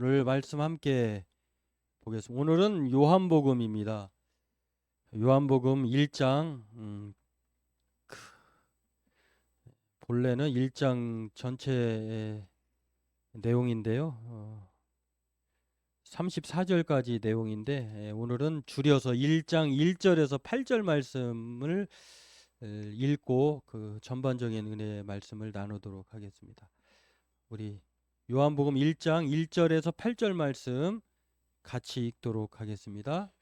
오늘 말씀 함께 보겠습니다. 오늘은 요한복음입니다. 요한복음 1장 음, 크, 본래는 1장 전체의 내용인데요. 어, 34절까지 내용인데 예, 오늘은 줄여서 1장 1절에서 8절 말씀을 에, 읽고 그 전반적인 은혜의 말씀을 나누도록 하겠습니다. 우리 요한복음 1장 1절에서 8절 말씀 같이 읽도록 하겠습니다.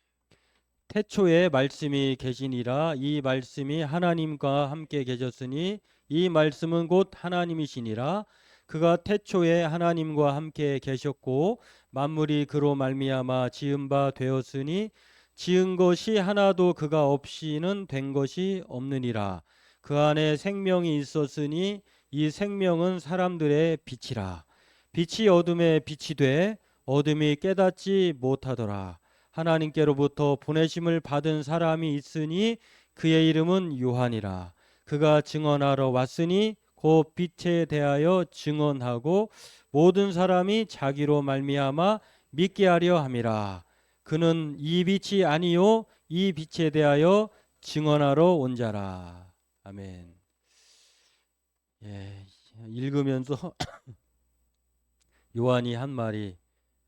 태초에 말씀이 계시니라. 이 말씀이 하나님과 함께 계셨으니 이 말씀은 곧 하나님이시니라. 그가 태초에 하나님과 함께 계셨고 만물이 그로 말미암아 지은 바 되었으니 지은 것이 하나도 그가 없이는 된 것이 없느니라. 그 안에 생명이 있었으니 이 생명은 사람들의 빛이라 빛이 어둠에 빛이 돼 어둠이 깨닫지 못하더라. 하나님께로부터 보내심을 받은 사람이 있으니 그의 이름은 요한이라. 그가 증언하러 왔으니 곧 빛에 대하여 증언하고 모든 사람이 자기로 말미암아 믿게 하려 함이라. 그는 이 빛이 아니요 이 빛에 대하여 증언하러 온 자라. 아멘. 예 읽으면서 요한이 한 말이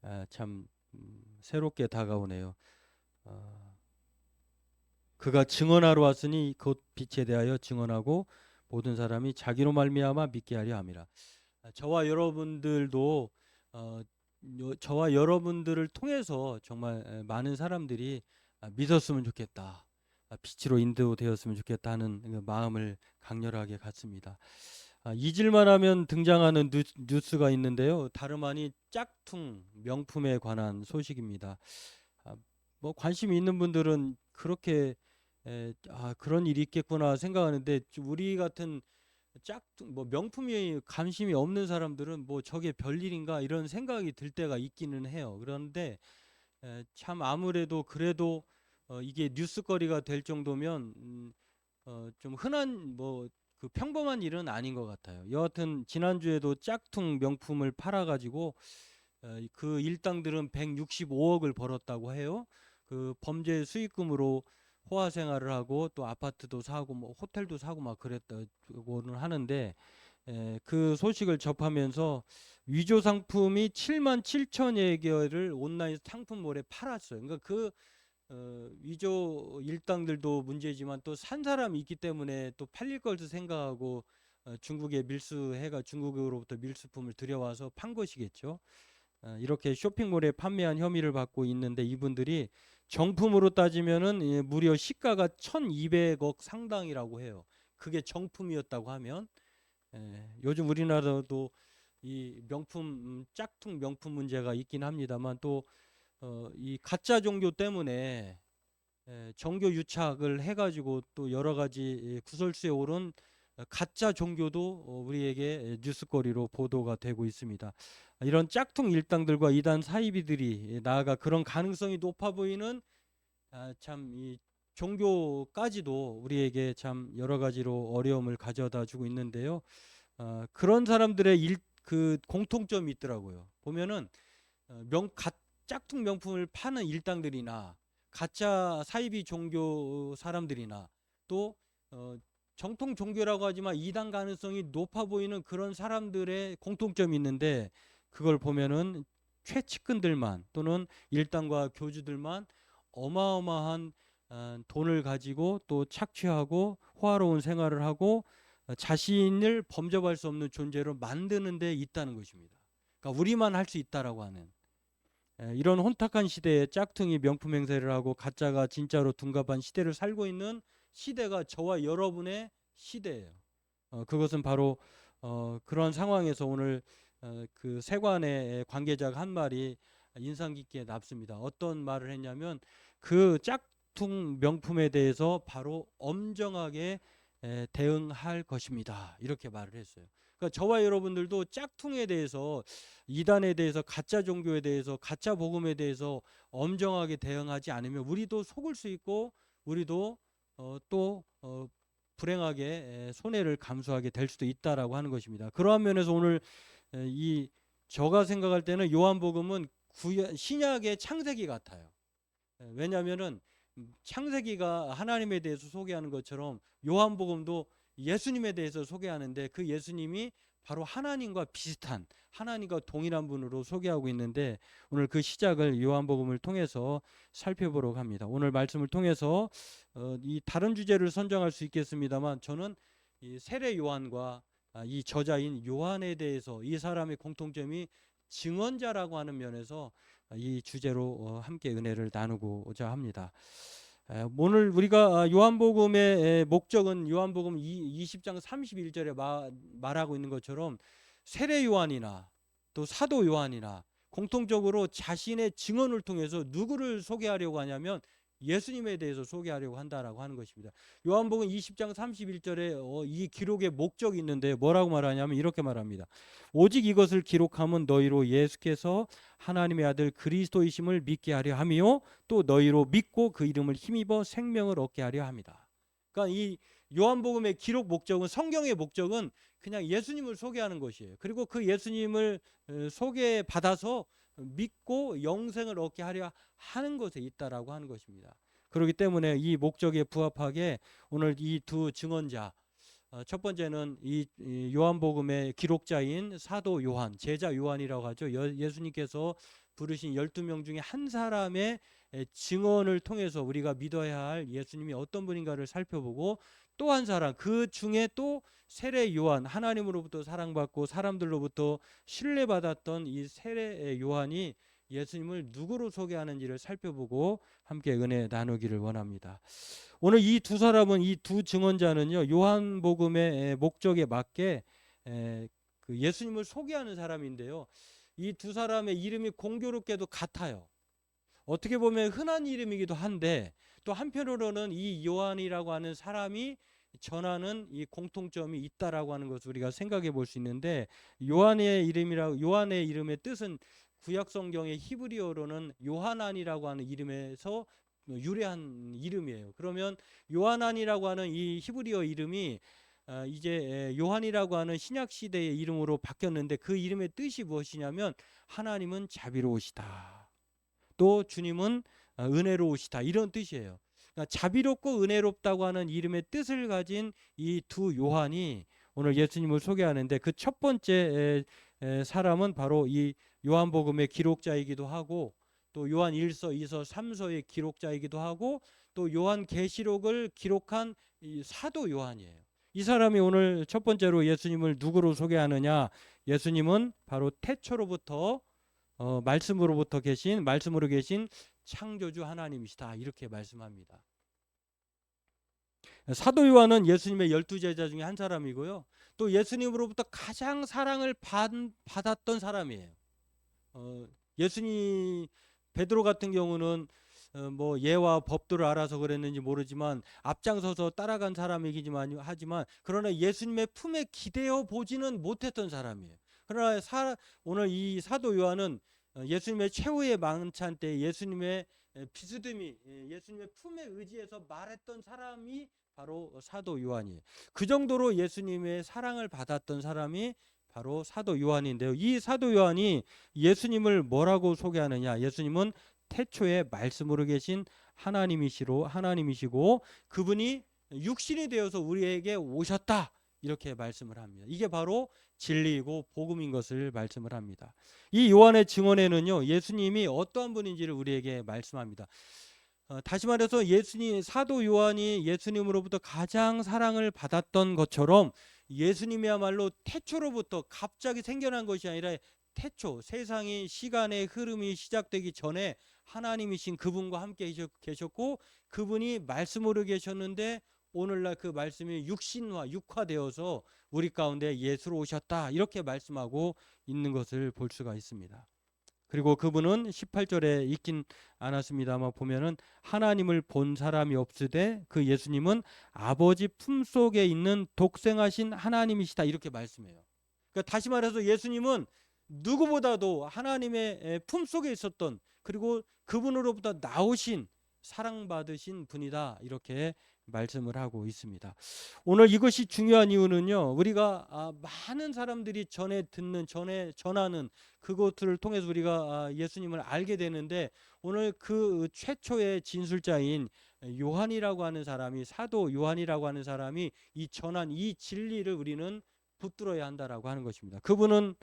아, 참 음, 새롭게 다가오네요. 어, 그가 증언하러 왔으니 곧 빛에 대하여 증언하고 모든 사람이 자기로 말미암아 믿게 하려 함이라. 아, 저와 여러분들도 어, 요- 저와 여러분들을 통해서 정말 에, 많은 사람들이 아, 믿었으면 좋겠다. 아, 빛으로 인도되었으면 좋겠다 하는 그 마음을 강렬하게 갖습니다. 아, 잊을만 하면 등장하는 뉴, 뉴스가 있는데요. 다름 아닌 짝퉁 명품에 관한 소식입니다. 아, 뭐 관심 있는 분들은 그렇게 에, 아, 그런 일이 있겠구나 생각하는데 우리 같은 짝퉁 뭐 명품이 관심이 없는 사람들은 뭐 저게 별일인가 이런 생각이 들 때가 있기는 해요. 그런데 에, 참 아무래도 그래도 어, 이게 뉴스거리가 될 정도면 음, 어, 좀 흔한 뭐 그 평범한 일은 아닌 것 같아요. 여하튼 지난주에도 짝퉁 명품을 팔아가지고 어, 그 일당들은 165억을 벌었다고 해요. 그 범죄 수익금으로 호화 생활을 하고 또 아파트도 사고 뭐 호텔도 사고 막 그랬다고는 하는데 에, 그 소식을 접하면서 위조 상품이 7만 7천여 개를 온라인 상품몰에 팔았어요. 그러니까 그 어, 위조 일당들도 문제지만 또 산 사람이 있기 때문에 또 팔릴 것을 생각하고 어, 중국에 밀수해가 중국으로부터 밀수품을 들여와서 판 것이겠죠. 어, 이렇게 쇼핑몰에 판매한 혐의를 받고 있는데 이분들이 정품으로 따지면은 예, 무려 시가가 1,200억 상당이라고 해요. 그게 정품이었다고 하면 예, 요즘 우리나라도 이 명품 음, 짝퉁 명품 문제가 있긴 합니다만 또 어, 이 가짜 종교 때문에 에, 종교 유착을 해가지고 또 여러 가지 예, 구설수에 오른 어, 가짜 종교도 어, 우리에게 에, 뉴스거리로 보도가 되고 있습니다. 아, 이런 짝퉁 일당들과 이단 사이비들이 예, 나아가 그런 가능성이 높아 보이는 아, 참이 종교까지도 우리에게 참 여러 가지로 어려움을 가져다 주고 있는데요. 아, 그런 사람들의 일, 그 공통점이 있더라고요. 보면은 어, 명, 가, 짝퉁 명품을 파는 일당들이나 가짜 사이비 종교 사람들이나 또 어, 정통 종교라고 하지만 이단 가능성이 높아 보이는 그런 사람들의 공통점이 있는데 그걸 보면은 최측근들만 또는 일당과 교주들만 어마어마한 어, 돈을 가지고 또 착취하고 호화로운 생활을 하고 어, 자신을 범접할 수 없는 존재로 만드는 데 있다는 것입니다. 그러니까 우리만 할 수 있다라고 하는 에, 이런 혼탁한 시대에 짝퉁이 명품 행세를 하고 가짜가 진짜로 둔갑한 시대를 살고 있는 시대가 저와 여러분의 시대예요. 어, 그것은 바로 어, 그런 상황에서 오늘 어, 그 세관의 관계자가 한 말이 인상 깊게 남습니다. 어떤 말을 했냐면 그 짝퉁 명품에 대해서 바로 엄정하게 에, 대응할 것입니다. 이렇게 말을 했어요. 그러니까 저와 여러분들도 짝퉁에 대해서 이단에 대해서 가짜 종교에 대해서 가짜 복음에 대해서 엄정하게 대응하지 않으면 우리도 속을 수 있고 우리도 어, 또 어, 불행하게 에, 손해를 감수하게 될 수도 있다라고 하는 것입니다. 그러한 면에서 오늘 에, 이 제가 생각할 때는 요한복음은 신약의 창세기 같아요. 예, 왜냐하면은 창세기가 하나님에 대해서 소개하는 것처럼 요한복음도 예수님에 대해서 소개하는데 그 예수님이 바로 하나님과 비슷한 하나님과 동일한 분으로 소개하고 있는데 오늘 그 시작을 요한복음을 통해서 살펴보려고 합니다. 오늘 말씀을 통해서 어, 이 다른 주제를 선정할 수 있겠습니다만 저는 이 세례 요한과 아, 이 저자인 요한에 대해서 이 사람의 공통점이 증언자라고 하는 면에서 이 주제로 어, 함께 은혜를 나누고자 합니다. 에, 오늘 우리가 아, 요한복음의 에, 목적은 요한복음 20장 31절에 말하고 있는 것처럼 세례 요한이나 또 사도 요한이나 공통적으로 자신의 증언을 통해서 누구를 소개하려고 하냐면 예수님에 대해서 소개하려고 한다라고 하는 것입니다. 요한복음 20장 31절에 어, 이 기록의 목적이 있는데 뭐라고 말하냐면 이렇게 말합니다. 오직 이것을 기록함은 너희로 예수께서 하나님의 아들 그리스도이심을 믿게 하려 함이요 또 너희로 믿고 그 이름을 힘입어 생명을 얻게 하려 합니다. 그러니까 이 요한복음의 기록 목적은 성경의 목적은 그냥 예수님을 소개하는 것이에요. 그리고 그 예수님을 어, 소개받아서 믿고 영생을 얻게 하려 하는 것에 있다라고 하는 것입니다. 그렇기 때문에 이 목적에 부합하게 오늘 이 두 증언자 어, 첫 번째는 이 요한복음의 기록자인 사도 요한, 제자 요한이라고 하죠. 예수님께서 부르신 12명 중에 한 사람의 증언을 통해서 우리가 믿어야 할 예수님이 어떤 분인가를 살펴보고 또 한 사람 그 중에 또 세례 요한 하나님으로부터 사랑받고 사람들로부터 신뢰받았던 이 세례 요한이 예수님을 누구로 소개하는지를 살펴보고 함께 은혜 나누기를 원합니다. 오늘 이 두 사람은 이 두 증언자는요 요한복음의 목적에 맞게 그 예수님을 소개하는 사람인데요. 이 두 사람의 이름이 공교롭게도 같아요. 어떻게 보면 흔한 이름이기도 한데 또 한편으로는 이 요한이라고 하는 사람이 전하는 이 공통점이 있다라고 하는 것을 우리가 생각해 볼 수 있는데 요한의 이름이라 요한의 이름의 뜻은 구약 성경의 히브리어로는 요하난이라고 하는 이름에서 유래한 이름이에요. 그러면 요하난이라고 하는 이 히브리어 이름이 어, 이제 요한이라고 하는 신약 시대의 이름으로 바뀌었는데 그 이름의 뜻이 무엇이냐면 하나님은 자비로우시다. 또 주님은 어, 은혜로우시다 이런 뜻이에요. 그러니까 자비롭고 은혜롭다고 하는 이름의 뜻을 가진 이 두 요한이 오늘 예수님을 소개하는데 그 첫 번째 사람은 바로 이 요한복음의 기록자이기도 하고 또 요한 1서, 2서, 3서의 기록자이기도 하고 또 요한 계시록을 기록한 이 사도 요한이에요. 이 사람이 오늘 첫 번째로 예수님을 누구로 소개하느냐? 예수님은 바로 태초로부터 어, 말씀으로부터 계신 말씀으로 계신 창조주 하나님이시다 이렇게 말씀합니다. 사도 요한은 예수님의 열두 제자 중에 한 사람이고요. 또 예수님으로부터 가장 사랑을 받, 받았던 사람이에요. 어, 예수님 베드로 같은 경우는 어, 뭐 예와 법도를 알아서 그랬는지 모르지만 앞장서서 따라간 사람이기지만 하지만 그러나 예수님의 품에 기대어 보지는 못했던 사람이에요. 그러나 사, 오늘 이 사도 요한은 어, 예수님의 최후의 만찬 때 예수님의 비스듬히 예, 예수님의 품에 의지해서 말했던 사람이 바로 사도 요한이에요. 그 정도로 예수님의 사랑을 받았던 사람이 바로 사도 요한인데요. 이 사도 요한이 예수님을 뭐라고 소개하느냐? 예수님은 태초에 말씀으로 계신 하나님이시로 하나님이시고 그분이 육신이 되어서 우리에게 오셨다. 이렇게 말씀을 합니다. 이게 바로 진리이고 복음인 것을 말씀을 합니다. 이 요한의 증언에는요, 예수님이 어떠한 분인지를 우리에게 말씀합니다. 어, 다시 말해서 예수님 사도 요한이 예수님으로부터 가장 사랑을 받았던 것처럼 예수님이야말로 태초로부터 갑자기 생겨난 것이 아니라 태초 세상이 시간의 흐름이 시작되기 전에 하나님이신 그분과 함께 계셨고 그분이 말씀으로 계셨는데 오늘날 그 말씀이 육신화 육화되어서 우리 가운데 예수로 오셨다 이렇게 말씀하고 있는 것을 볼 수가 있습니다. 그리고 그분은 18절에 있긴 않았습니다만 보면은 하나님을 본 사람이 없으되 그 예수님은 아버지 품속에 있는 독생하신 하나님이시다 이렇게 말씀해요. 그러니까 다시 말해서 예수님은 누구보다도 하나님의 품속에 있었던 그리고 그분으로부터 나오신 사랑받으신 분이다 이렇게 말씀을 하고 있습니다. 오늘 이것이 중요한 이유는요. 우리가 아, 많은 사람들이 전에 듣는 전에 전하는 그것들을 통해서 우리가 아, 예수님을 알게 되는데 오늘 그 최초의 진술자인 요한이라고 하는 사람이 사도 요한이라고 하는 사람이 이 전한 이 진리를 우리는 붙들어야 한다라고 하는 것입니다. 그분은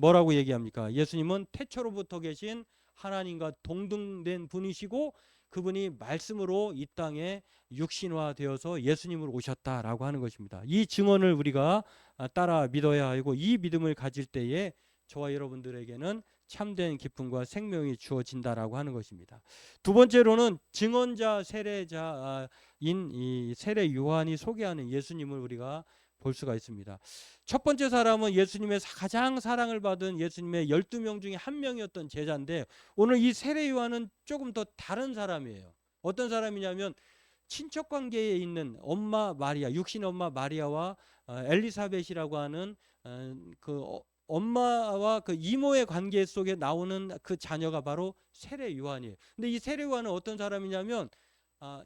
뭐라고 얘기합니까? 예수님은 태초로부터 계신 하나님과 동등된 분이시고 그분이 말씀으로 이 땅에 육신화되어서 예수님으로 오셨다라고 하는 것입니다. 이 증언을 우리가 따라 믿어야 하고 이 믿음을 가질 때에 저와 여러분들에게는 참된 기쁨과 생명이 주어진다라고 하는 것입니다. 두 번째로는 증언자 세례자인 이 세례 요한이 소개하는 예수님을 우리가 볼 수가 있습니다. 첫 번째 사람은 예수님의 가장 사랑을 받은 예수님의 12명 중에 한 명이었던 제자인데 오늘 이 세례 요한은 조금 더 다른 사람이에요. 어떤 사람이냐면 친척 관계에 있는 엄마 마리아, 육신 엄마 마리아와 어, 엘리사벳이라고 하는 어, 그 어, 엄마와 그 이모의 관계 속에 나오는 그 자녀가 바로 세례 요한이에요. 근데 이 세례 요한은 어떤 사람이냐면 아,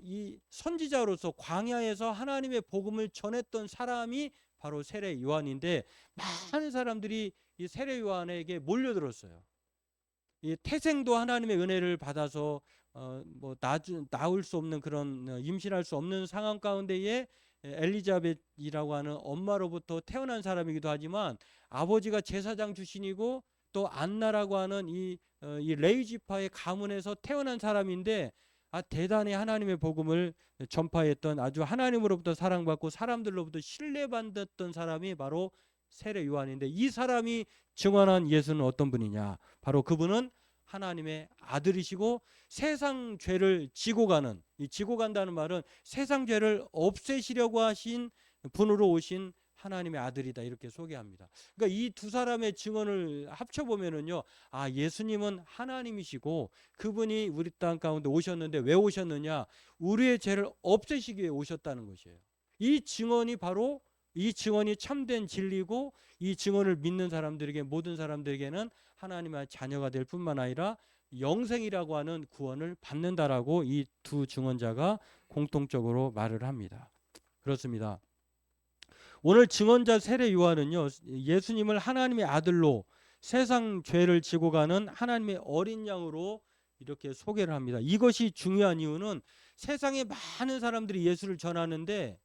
이 선지자로서 광야에서 하나님의 복음을 전했던 사람이 바로 세례 요한인데 많은 사람들이 이 세례 요한에게 몰려들었어요. 이 태생도 하나님의 은혜를 받아서 어, 뭐 나주, 나올 수 없는 그런 어, 임신할 수 없는 상황 가운데에 엘리자벳이라고 하는 엄마로부터 태어난 사람이기도 하지만 아버지가 제사장 출신이고 또 안나라고 하는 이, 어, 이 레이지파의 가문에서 태어난 사람인데 아 대단히 하나님의 복음을 전파했던 아주 하나님으로부터 사랑받고 사람들로부터 신뢰받았던 사람이 바로 세례 요한인데 이 사람이 증언한 예수는 어떤 분이냐? 바로 그분은 하나님의 아들이시고 세상 죄를 지고 가는 이 지고 간다는 말은 세상 죄를 없애시려고 하신 분으로 오신 하나님의 아들이다 이렇게 소개합니다. 그러니까 이 두 사람의 증언을 합쳐 보면은요. 아, 예수님은 하나님이시고 그분이 우리 땅 가운데 오셨는데 왜 오셨느냐? 우리의 죄를 없애시기 위해 오셨다는 것이에요. 이 증언이 바로 이 증언이 참된 진리고 이 증언을 믿는 사람들에게 모든 사람들에게는 하나님의 자녀가 될 뿐만 아니라 영생이라고 하는 구원을 받는다라고 이 두 증언자가 공통적으로 말을 합니다. 그렇습니다. 오늘 증언자 세례 요한은요 예수님을 하나님의 아들로 세상 죄를 지고 가는 하나님의 어린 양으로 이렇게 소개를 합니다. 이것이 중요한 이유는 세상에 많은 사람들이 예수를 전하는데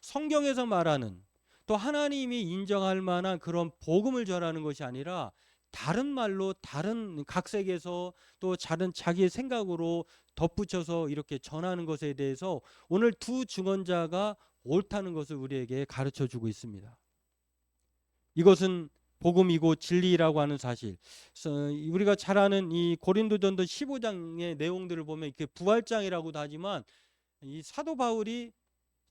성경에서 말하는 또 하나님이 인정할 만한 그런 복음을 전하는 것이 아니라 다른 말로 다른 각색에서 또 다른 자기의 생각으로 덧붙여서 이렇게 전하는 것에 대해서 오늘 두 증언자가 옳다는 것을 우리에게 가르쳐 주고 있습니다. 이것은 복음이고 진리라고 하는 사실. 우리가 잘 아는 이 고린도전도 15장의 내용들을 보면 이렇게 부활장이라고도 하지만 이 사도 바울이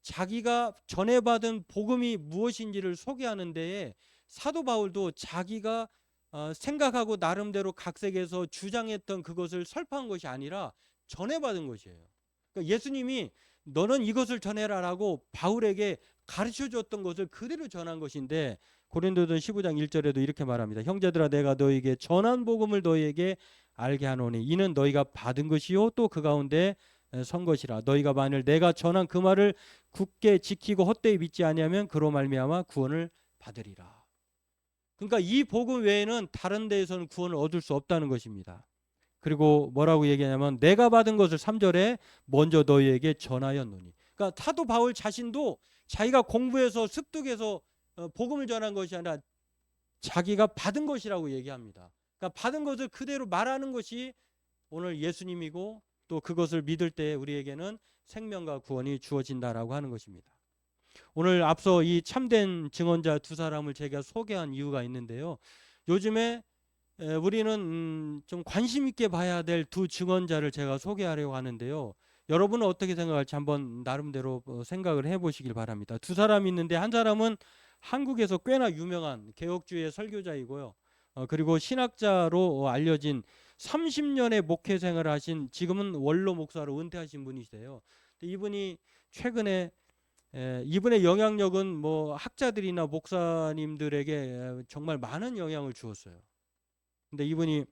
자기가 전해받은 복음이 무엇인지를 소개하는 데에 사도 바울도 자기가 어, 생각하고 나름대로 각색해서 주장했던 그것을 설파한 것이 아니라 전해받은 것이에요. 그러니까 예수님이 너는 이것을 전해라라고 바울에게 가르쳐 줬던 것을 그대로 전한 것인데 고린도전 15장 1절에도 이렇게 말합니다. 형제들아 내가 너에게 전한 복음을 너희에게 알게 하노니 이는 너희가 받은 것이요 또 그 가운데 선 것이라 너희가 만일 내가 전한 그 말을 굳게 지키고 헛되이 믿지 아니하면 그로 말미암아 구원을 받으리라. 그러니까 이 복음 외에는 다른 데에서는 구원을 얻을 수 없다는 것입니다. 그리고 뭐라고 얘기하냐면 내가 받은 것을 3절에 먼저 너희에게 전하였노니. 그러니까 사도 바울 자신도 자기가 공부해서 습득해서 어, 복음을 전한 것이 아니라 자기가 받은 것이라고 얘기합니다. 그러니까 받은 것을 그대로 말하는 것이 오늘 예수님이고 또 그것을 믿을 때 우리에게는 생명과 구원이 주어진다라고 하는 것입니다. 오늘 앞서 이 참된 증언자 두 사람을 제가 소개한 이유가 있는데요. 요즘에 우리는 음, 좀 관심 있게 봐야 될 두 증언자를 제가 소개하려고 하는데요. 여러분은 어떻게 생각할지 한번 나름대로 어, 생각을 해보시길 바랍니다. 두 사람이 있는데 한 사람은 한국에서 꽤나 유명한 개혁주의 설교자이고요. 어, 그리고 신학자로 알려진 30년의 목회 생활을 하신 지금은 원로 목사로 은퇴하신 분이세요. 이분이 최근 에 이분의 영향력은 뭐 학자들이나 목사님들에게 정말 많은 영향을 주었어요. 근데 이분이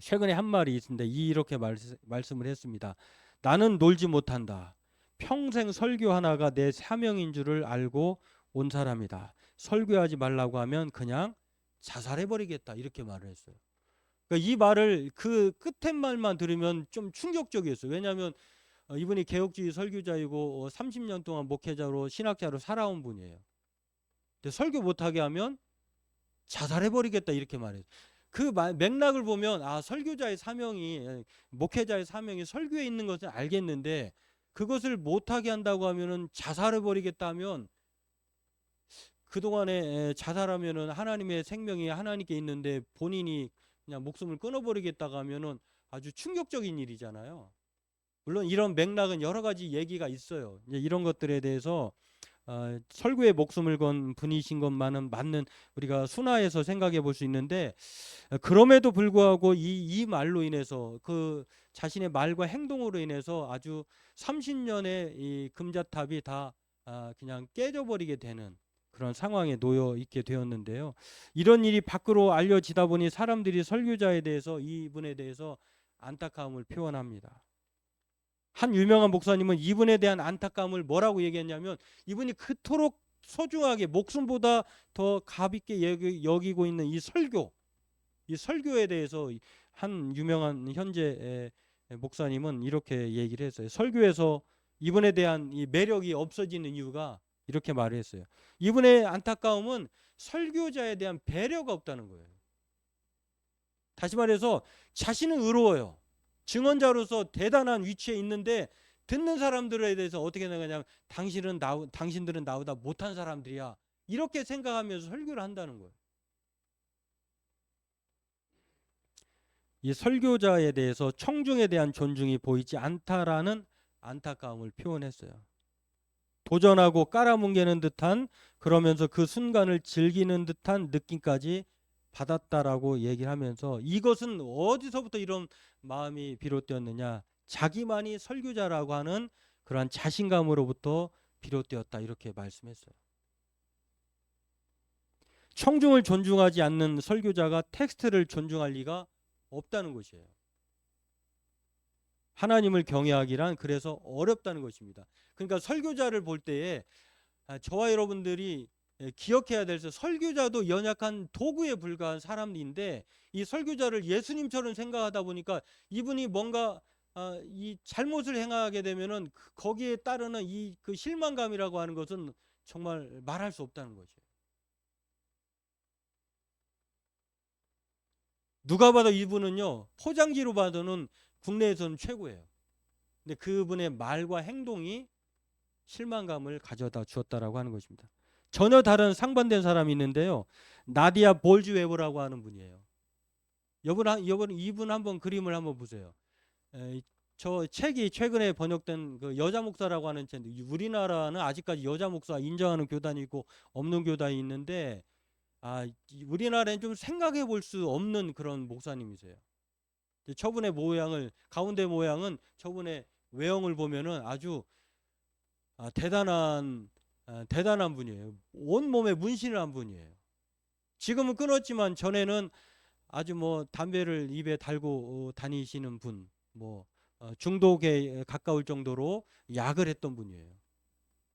최근에 한 말이 있는데 이렇게 말, 말씀을 했습니다. 나는 놀지 못한다. 평생 설교 하나가 내 사명인 줄을 알고 온 사람이다. 설교하지 말라고 하면 그냥 자살해 버리겠다 이렇게 말을 했어요. 그러니까 이 말을 그 끝에 말만 들으면 좀 충격적이었어요. 왜냐하면 어, 이분이 개혁주의 설교자이고 어, 30년 동안 목회자로 신학자로 살아온 분이에요. 근데 설교 못하게 하면 자살해 버리겠다 이렇게 말해요. 그 마- 맥락을 보면 아 설교자의 사명이 에, 목회자의 사명이 설교에 있는 것을 알겠는데 그것을 못하게 한다고 하면은 자살해 버리겠다 하면 그동안에 에, 자살하면은 하나님의 생명이 하나님께 있는데 본인이 그냥 목숨을 끊어버리겠다고 하면은 아주 충격적인 일이잖아요. 물론 이런 맥락은 여러 가지 얘기가 있어요. 이런 것들에 대해서 어, 설교에 목숨을 건 분이신 것만은 맞는 우리가 순화해서 생각해 볼 수 있는데 어, 그럼에도 불구하고 이, 이 말로 인해서 그 자신의 말과 행동으로 인해서 아주 30년의 이 금자탑이 다 아, 그냥 깨져버리게 되는 그런 상황에 놓여 있게 되었는데요. 이런 일이 밖으로 알려지다 보니 사람들이 설교자에 대해서 이분에 대해서 안타까움을 표현합니다. 한 유명한 목사님은 이분에 대한 안타까움을 뭐라고 얘기했냐면 이분이 그토록 소중하게 목숨보다 더 여기- 여기고 있는 이 설교, 이 설교에 대해서 한 유명한 현재 목사님은 이렇게 얘기를 했어요. 설교에서 이분에 대한 이 매력이 없어지는 이유가 이렇게 말을 했어요. 이분의 안타까움은 설교자에 대한 배려가 없다는 거예요. 다시 말해서 자신은 의로워요. 증언자로서 대단한 위치에 있는데 듣는 사람들에 대해서 어떻게 생각하냐면 당신은 나 당신들은 나보다 못한 사람들이야. 이렇게 생각하면서 설교를 한다는 거예요. 이 설교자에 대해서 청중에 대한 존중이 보이지 않다라는 안타까움을 표현했어요. 도전하고 깔아뭉개는 듯한 그러면서 그 순간을 즐기는 듯한 느낌까지 받았다라고 얘기를 하면서 이것은 어디서부터 이런 마음이 비롯되었느냐? 자기만이 설교자라고 하는 그러한 자신감으로부터 비롯되었다 이렇게 말씀했어요. 청중을 존중하지 않는 설교자가 텍스트를 존중할 리가 없다는 것이에요. 하나님을 경외하기란 그래서 어렵다는 것입니다. 그러니까 설교자를 볼 때에 아, 저와 여러분들이 예, 기억해야 될서 설교자도 연약한 도구에 불과한 사람인데 이 설교자를 예수님처럼 생각하다 보니까 이분이 뭔가 아, 이 잘못을 행하게 되면은 그- 거기에 따르는 이 그 실망감이라고 하는 것은 정말 말할 수 없다는 거죠. 누가 봐도 이분은요 포장지로 봐도는 국내에서는 최고예요. 근데 그분의 말과 행동이 실망감을 가져다 주었다라고 하는 것입니다. 전혀 다른 상반된 사람이 있는데요. 나디아 볼즈 웨버라고 하는 분이에요. 여분 한 여분 이분 한번 그림을 한번 보세요. 에, 저 책이 최근에 번역된 그 여자 목사라고 하는 책인데 우리나라는 아직까지 여자 목사 인정하는 교단이 있고 없는 교단이 있는데 아 이- 우리나라엔 좀 생각해 볼 수 없는 그런 목사님이세요. 저분의 모양을 가운데 모양은 저분의 외형을 보면은 아주 아, 대단한 아, 대단한 분이에요. 온 몸에 문신을 한 분이에요. 지금은 끊었지만 전에는 아주 뭐 담배를 입에 달고 어, 다니시는 분, 뭐 어, 중독에 가까울 정도로 약을 했던 분이에요.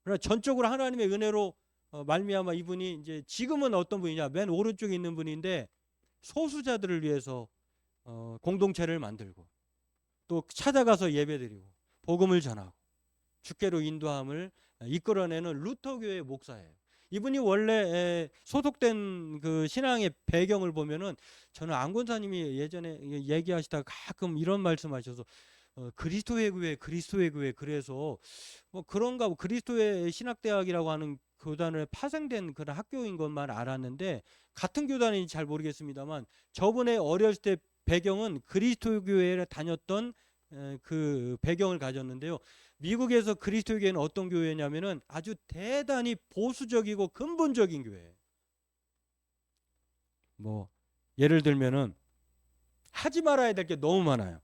그러나 전적으로 하나님의 은혜로 어, 말미암아 이분이 이제 지금은 어떤 분이냐? 맨 오른쪽에 있는 분인데 소수자들을 위해서 어, 공동체를 만들고 또 찾아가서 예배드리고 복음을 전하고 주께로 인도함을 이끌어내는 루터교의 목사예요. 이분이 원래 에, 소속된 그 신앙의 배경을 보면은 저는 안 권사님이 예전에 얘기하시다가 가끔 이런 말씀하셔서 어, 그리스도의 교회, 그리스도의 교회 그래서 뭐 그런가 뭐 그리스도의 신학대학이라고 하는 교단을 파생된 그런 학교인 것만 알았는데 같은 교단인지 잘 모르겠습니다만 저번에 어렸을 때 배경은 그리스도 교회를 다녔던 에, 그 배경을 가졌는데요. 미국에서 그리스도 교회는 어떤 교회냐면은 아주 대단히 보수적이고 근본적인 교회예요. 뭐 예를 들면은 하지 말아야 될 게 너무 많아요.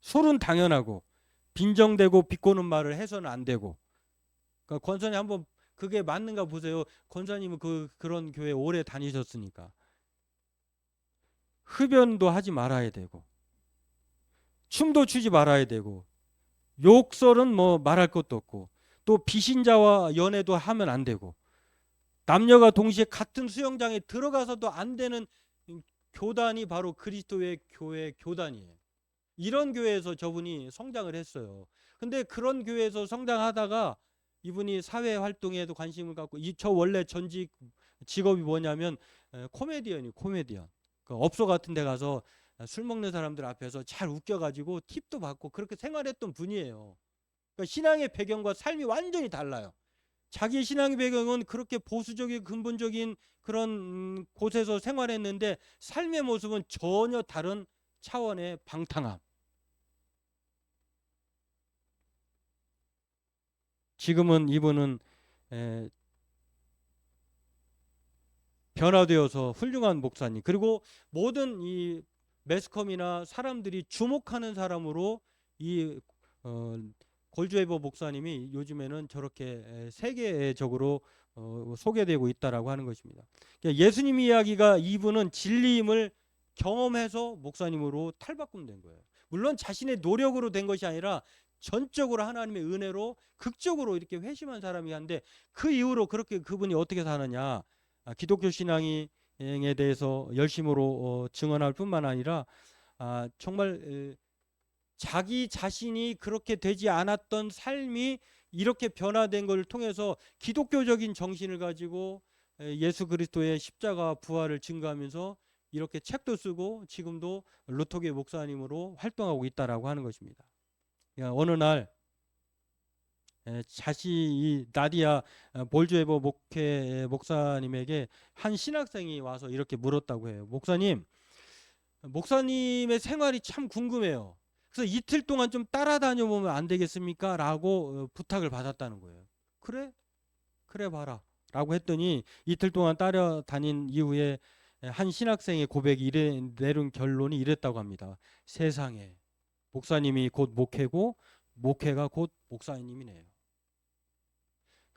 술은 당연하고 빈정대고 비꼬는 말을 해서는 안 되고. 그러니까 권사님 한번 그게 맞는가 보세요. 권사님은 그 그런 교회 오래 다니셨으니까. 흡연도 하지 말아야 되고 춤도 추지 말아야 되고 욕설은 뭐 말할 것도 없고 또 비신자와 연애도 하면 안 되고 남녀가 동시에 같은 수영장에 들어가서도 안 되는 교단이 바로 그리스도의 교회 교단이에요. 이런 교회에서 저분이 성장을 했어요. 근데 그런 교회에서 성장하다가 이분이 사회 활동에도 관심을 갖고 이 저 원래 전직 직업이 뭐냐면 에, 코미디언이 코미디언. 그 업소 같은 데 가서 술 먹는 사람들 앞에서 잘 웃겨 가지고 팁도 받고 그렇게 생활했던 분이에요. 그러니까 신앙의 배경과 삶이 완전히 달라요. 자기 신앙의 배경은 그렇게 보수적인 근본적인 그런 음, 곳에서 생활했는데 삶의 모습은 전혀 다른 차원의 방탕함. 지금은 이분은 에, 변화되어서 훌륭한 목사님 그리고 모든 이 매스컴이나 사람들이 주목하는 사람으로 이 어, 골주에버 목사님이 요즘에는 저렇게 에, 세계적으로 어, 소개되고 있다라고 하는 것입니다. 그러니까 예수님 이야기가 이분은 진리임을 경험해서 목사님으로 탈바꿈된 거예요. 물론 자신의 노력으로 된 것이 아니라 전적으로 하나님의 은혜로 극적으로 이렇게 회심한 사람이 한데 그 이후로 그렇게 그분이 어떻게 사느냐 아, 기독교 신앙 에 대해서 열심으로 어, 증언할 뿐만 아니라 아, 정말 에, 자기 자신이 그렇게 되지 않았던 삶이 이렇게 변화된 것을 통해서 기독교적인 정신을 가지고 에, 예수 그리스도의 십자가 부활을 증거하면서 이렇게 책도 쓰고 지금도 루토계 목사님으로 활동하고 있다라고 하는 것입니다. 야, 어느 날 에, 자시 이 나디아 어, 볼주에버 목회 목사님에게 한 신학생이 와서 이렇게 물었다고 해요. 목사님, 목사님의 생활이 참 궁금해요. 그래서 이틀 동안 좀 따라다녀 보면 안 되겠습니까? 라고 어, 부탁을 받았다는 거예요. 그래? 그래 봐라. 라고 했더니 이틀 동안 따라다닌 이후에 한 신학생의 고백이 이래, 내린 결론이 이랬다고 합니다. 세상에 목사님이 곧 목회고 목회가 곧 목사님이네요.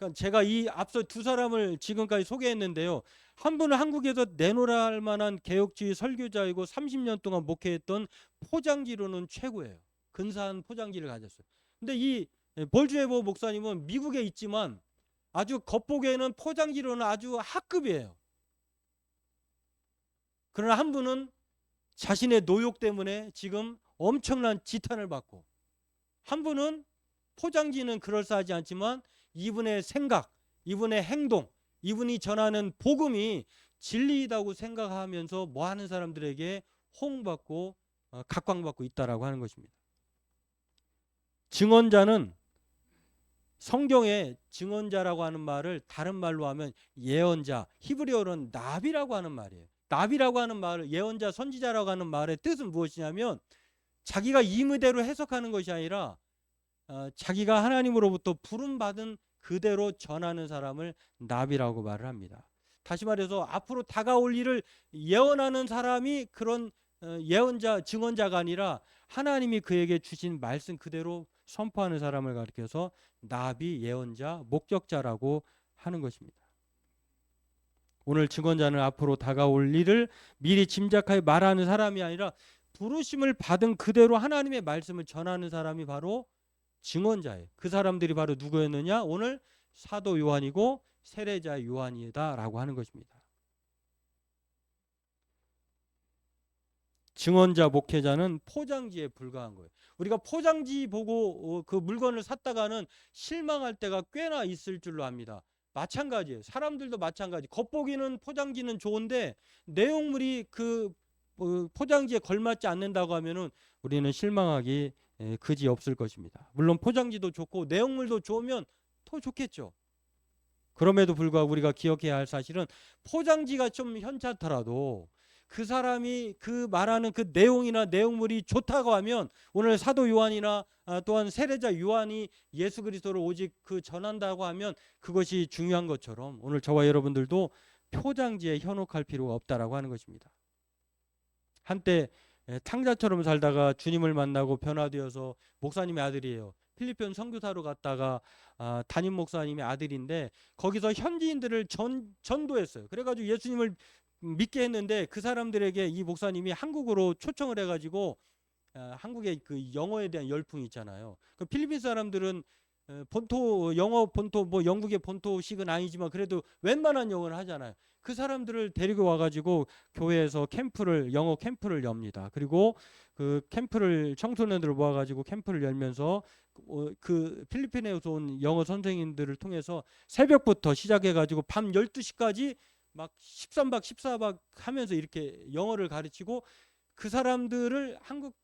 그러니까 제가 이 앞서 두 사람을 지금까지 소개했는데요. 한 분은 한국에서 내놓을 만한 개혁주의 설교자이고 30년 동안 목회했던 포장지로는 최고예요. 근사한 포장지를 가졌어요. 근데 이 볼주에버 목사님은 미국에 있지만 아주 겉보기에는 포장지로는 아주 하급이에요. 그러나 한 분은 자신의 노욕 때문에 지금 엄청난 지탄을 받고 한 분은 포장지는 그럴싸하지 않지만 이분의 생각, 이분의 행동, 이분이 전하는 복음이 진리이다고 생각하면서 뭐 하는 사람들에게 호응받고 어, 각광받고 있다라고 하는 것입니다. 증언자는 성경에 증언자라고 하는 말을 다른 말로 하면 예언자, 히브리어로는 나비라고 하는 말이에요. 나비라고 하는 말을 예언자, 선지자라고 하는 말의 뜻은 무엇이냐면 자기가 임의대로 해석하는 것이 아니라 어, 자기가 하나님으로부터 부름 받은 그대로 전하는 사람을 나비라고 말을 합니다. 다시 말해서 앞으로 다가올 일을 예언하는 사람이 그런 어, 예언자, 증언자가 아니라 하나님이 그에게 주신 말씀 그대로 선포하는 사람을 가리켜서 나비, 예언자, 목격자라고 하는 것입니다. 오늘 증언자는 앞으로 다가올 일을 미리 짐작하여 말하는 사람이 아니라 부르심을 받은 그대로 하나님의 말씀을 전하는 사람이 바로 증언자예요. 그 사람들이 바로 누구였느냐? 오늘 사도 요한이고 세례자 요한이다라고 하는 것입니다. 증언자 목회자는 포장지에 불과한 거예요. 우리가 포장지 보고 어, 그 물건을 샀다가는 실망할 때가 꽤나 있을 줄로 압니다. 마찬가지예요. 사람들도 마찬가지. 겉보기는 포장지는 좋은데 내용물이 그 어, 포장지에 걸맞지 않는다고 하면은 우리는 실망하기 그지 없을 것입니다. 물론 포장지도 좋고 내용물도 좋으면 더 좋겠죠. 그럼에도 불구하고 우리가 기억해야 할 사실은 포장지가 좀 현찮더라도 그 사람이 그 말하는 그 내용이나 내용물이 좋다고 하면 오늘 사도 요한이나 아, 또한 세례자 요한이 예수 그리스도를 오직 그 전한다고 하면 그것이 중요한 것처럼 오늘 저와 여러분들도 표장지에 현혹할 필요가 없다라고 하는 것입니다. 한때 탕자처럼 살다가 주님을 만나고 변화되어서 목사님의 아들이에요. 필리핀 선교사로 갔다가 아, 담임 목사님의 아들인데 거기서 현지인들을 전, 전도했어요. 그래가지고 예수님을 믿게 했는데 그 사람들에게 이 목사님이 한국으로 초청을 해가지고 아, 한국의 그 영어에 대한 열풍이 있잖아요. 그 필리핀 사람들은 어, 본토 영어 본토 뭐 영국의 본토식은 아니지만 그래도 웬만한 영어를 하잖아요. 그 사람들을 데리고 와가지고 교회에서 캠프를 영어 캠프를 엽니다. 그리고 그 캠프를 청소년들을 모아가지고 캠프를 열면서 어, 그 필리핀에서 온 영어 선생님들을 통해서 새벽부터 시작해가지고 밤 12시까지 막 13박 14박 하면서 이렇게 영어를 가르치고 그 사람들을 한국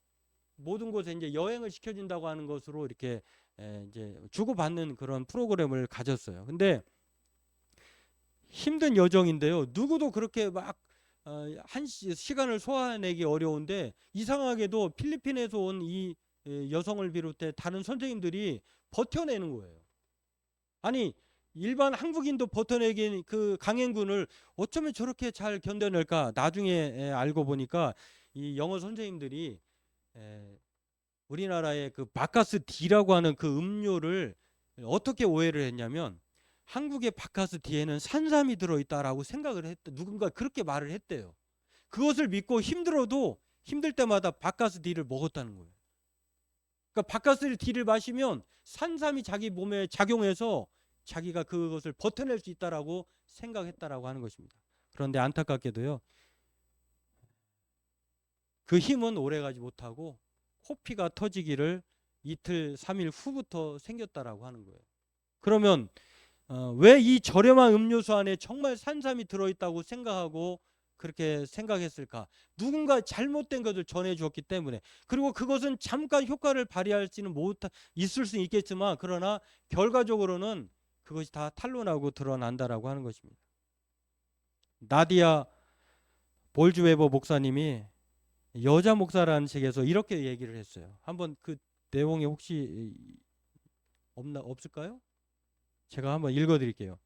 모든 곳에 이제 여행을 시켜준다고 하는 것으로 이렇게 에, 이제 주고받는 그런 프로그램을 가졌어요. 근데 힘든 여정인데요. 누구도 그렇게 막 어, 시간을 소화내기 어려운데 이상하게도 필리핀에서 온 이 여성을 비롯해 다른 선생님들이 버텨내는 거예요. 아니 일반 한국인도 버텨내기 그 강행군을 어쩌면 저렇게 잘 견뎌낼까? 나중에 에, 알고 보니까 이 영어 선생님들이 에, 우리나라의 그 바카스 D라고 하는 그 음료를 어떻게 오해를 했냐면 한국의 바카스 D에는 산삼이 들어있다라고 생각을 했대. 누군가 그렇게 말을 했대요. 그것을 믿고 힘들어도 힘들 때마다 바카스 D를 먹었다는 거예요. 그러니까 바카스 D를 마시면 산삼이 자기 몸에 작용해서 자기가 그것을 버텨낼 수 있다라고 생각했다라고 하는 것입니다. 그런데 안타깝게도요. 그 힘은 오래 가지 못하고 코피가 터지기를 이틀, 삼일 후부터 생겼다라고 하는 거예요. 그러면 어, 왜 이 저렴한 음료수 안에 정말 산삼이 들어있다고 생각하고 그렇게 생각했을까? 누군가 잘못된 것을 전해 주었기 때문에 그리고 그것은 잠깐 효과를 발휘할지는 못 있을 수 있겠지만 그러나 결과적으로는 그것이 다 탄로나고 드러난다라고 하는 것입니다. 나디아 볼주웨버 목사님이 여자 목사라는 책에서 이렇게 얘기를 했어요. 한번 그 내용이 혹시 없나 없을까요? 제가 한번 읽어드릴게요.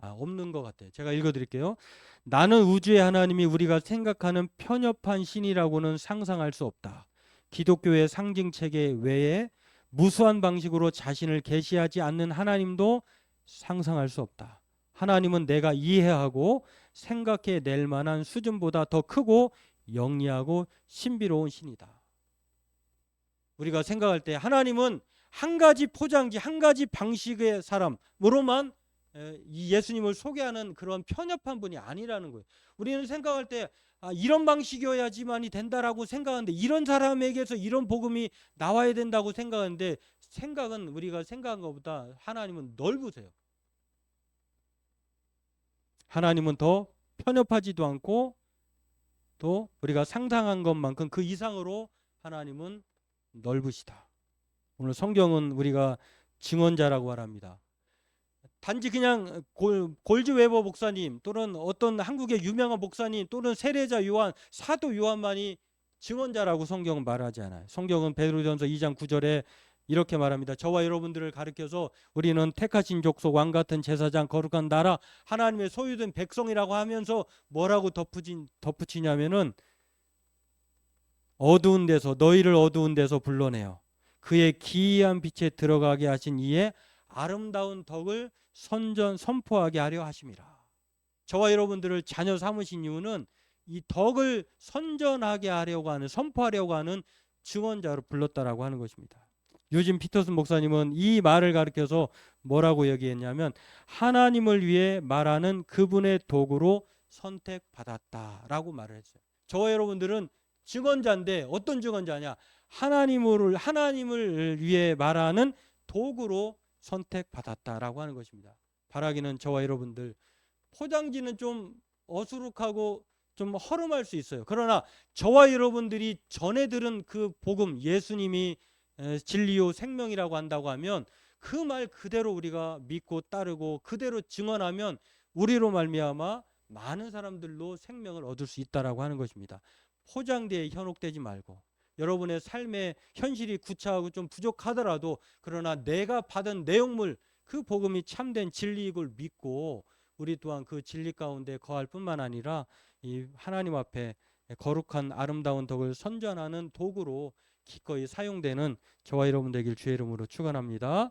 아 없는 것 같아요. 제가 읽어드릴게요. 나는 우주의 하나님이 우리가 생각하는 편협한 신이라고는 상상할 수 없다. 기독교의 상징 체계 외에 무수한 방식으로 자신을 계시하지 않는 하나님도 상상할 수 없다. 하나님은 내가 이해하고 생각해 낼 만한 수준보다 더 크고 영리하고 신비로운 신이다. 우리가 생각할 때 하나님은 한 가지 포장지, 한 가지 방식의 사람으로만 이 예수님을 소개하는 그런 편협한 분이 아니라는 거예요. 우리는 생각할 때 아, 이런 방식이어야지만이 된다라고 생각하는데 이런 사람에게서 이런 복음이 나와야 된다고 생각하는데 생각은 우리가 생각한 것보다 하나님은 넓으세요. 하나님은 더 편협하지도 않고 또 우리가 상상한 것만큼 그 이상으로 하나님은 넓으시다. 오늘 성경은 우리가 증언자라고 말합니다. 단지 그냥 골, 골즈 웨버 목사님 또는 어떤 한국의 유명한 목사님 또는 세례자 요한, 사도 요한만이 증언자라고 성경은 말하지 않아요. 성경은 베드로전서 2장 9절에 이렇게 말합니다. 저와 여러분들을 가르켜서 우리는 택하신 족속 왕 같은 제사장 거룩한 나라 하나님의 소유된 백성이라고 하면서 뭐라고 덧붙인 덧붙이냐면은 어두운 데서 너희를 어두운 데서 불러내어 그의 기이한 빛에 들어가게 하신 이의 아름다운 덕을 선전 선포하게 하려 하심이라. 저와 여러분들을 자녀 삼으신 이유는 이 덕을 선전하게 하려고 하는 선포하려고 하는 증언자로 불렀다라고 하는 것입니다. 요즘 피터슨 목사님은 이 말을 가르켜서 뭐라고 얘기했냐면 하나님을 위해 말하는 그분의 도구로 선택받았다라고 말을 했어요. 저와 여러분들은 증언자인데 어떤 증언자냐? 하나님을 하나님을 위해 말하는 도구로 선택받았다라고 하는 것입니다. 바라기는 저와 여러분들 포장지는 좀 어수룩하고 좀 허름할 수 있어요. 그러나 저와 여러분들이 전해 들은 그 복음 예수님이 진리요 생명이라고 한다고 하면 그 말 그대로 우리가 믿고 따르고 그대로 증언하면 우리로 말미암아 많은 사람들로 생명을 얻을 수 있다라고 하는 것입니다. 포장대에 현혹되지 말고 여러분의 삶의 현실이 구차하고 좀 부족하더라도 그러나 내가 받은 내용물 그 복음이 참된 진리이걸 믿고 우리 또한 그 진리 가운데 거할 뿐만 아니라 이 하나님 앞에 거룩한 아름다운 덕을 선전하는 도구로 기꺼이 사용되는 저와 여러분 되길 주의 이름으로 축원합니다.